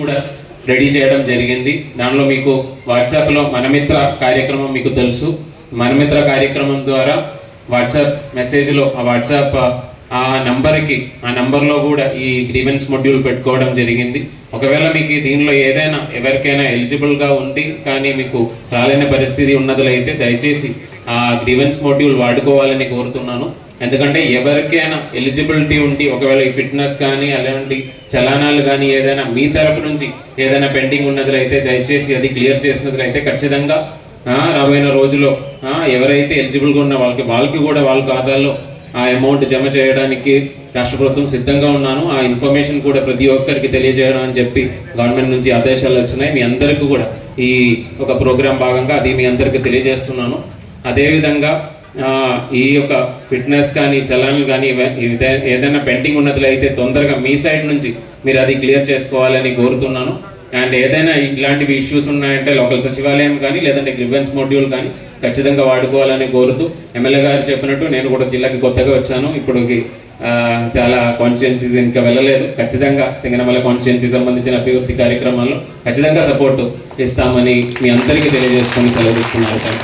కూడా రెడీ చేయడం జరిగింది. దానిలో మీకు వాట్సాప్లో మనమిత్ర కార్యక్రమం మీకు తెలుసు. మనమిత్ర కార్యక్రమం ద్వారా వాట్సాప్ మెసేజ్లో ఆ వాట్సాప్ ఆ నంబర్కి ఆ నంబర్లో కూడా ఈ గ్రీవెన్స్ మొడ్యూల్ పెట్టుకోవడం జరిగింది. ఒకవేళ మీకు దీనిలో ఏదైనా ఎవరికైనా ఎలిజిబుల్గా ఉండి కానీ మీకు రాలేని పరిస్థితి ఉన్నదలైతే దయచేసి ఆ గ్రీవెన్స్ మొడ్యూల్ వాడుకోవాలని కోరుతున్నాను. ఎందుకంటే ఎవరికైనా ఎలిజిబిలిటీ ఉండి ఒకవేళ ఈ ఫిట్నెస్ కానీ అలాంటి చలానాలు కానీ ఏదైనా మీ తరపు నుంచి ఏదైనా పెండింగ్ ఉన్నట్లయితే దయచేసి అది క్లియర్ చేసినట్లయితే ఖచ్చితంగా రాబోయిన రోజులో రోజుల్లో ఎవరైతే ఎలిజిబుల్గా ఉన్న వాళ్ళకి వాళ్ళకి కూడా వాళ్ళ ఖాతాల్లో ఆ అమౌంట్ జమ చేయడానికి రాష్ట్ర ప్రభుత్వం సిద్ధంగా ఉన్నాను. ఆ ఇన్ఫర్మేషన్ కూడా ప్రతి ఒక్కరికి తెలియజేయడం అని చెప్పి గవర్నమెంట్ నుంచి ఆదేశాలు వచ్చినాయి. మీ అందరికీ కూడా ఈ ఒక ప్రోగ్రాం భాగంగా అది మీ అందరికీ తెలియజేస్తున్నాను. అదేవిధంగా ఈ యొక్క ఫిట్నెస్ కానీ చలనలు కానీ ఏదైనా పెండింగ్ ఉన్నట్లయితే తొందరగా మీ సైడ్ నుంచి మీరు అది క్లియర్ చేసుకోవాలని కోరుతున్నాను. అండ్ ఏదైనా ఇలాంటివి ఇష్యూస్ ఉన్నాయంటే లోకల్ సచివాలయం కానీ లేదంటే గ్రివెన్స్ మోడ్యూల్ కానీ ఖచ్చితంగా వాడుకోవాలని కోరుతూ ఎమ్మెల్యే గారు చెప్పినట్టు నేను కూడా జిల్లాకి కొత్తగా వచ్చాను. ఇప్పుడు చాలా కాన్స్టిట్యున్సీస్ ఇంకా వెళ్ళలేదు. ఖచ్చితంగా సింగనమల కాన్స్టిట్యున్సీ సంబంధించిన అభివృద్ధి కార్యక్రమాల్లో ఖచ్చితంగా సపోర్ట్ ఇస్తామని మీ అందరికీ తెలియజేసుకొని సెలవు ఇస్తున్నారు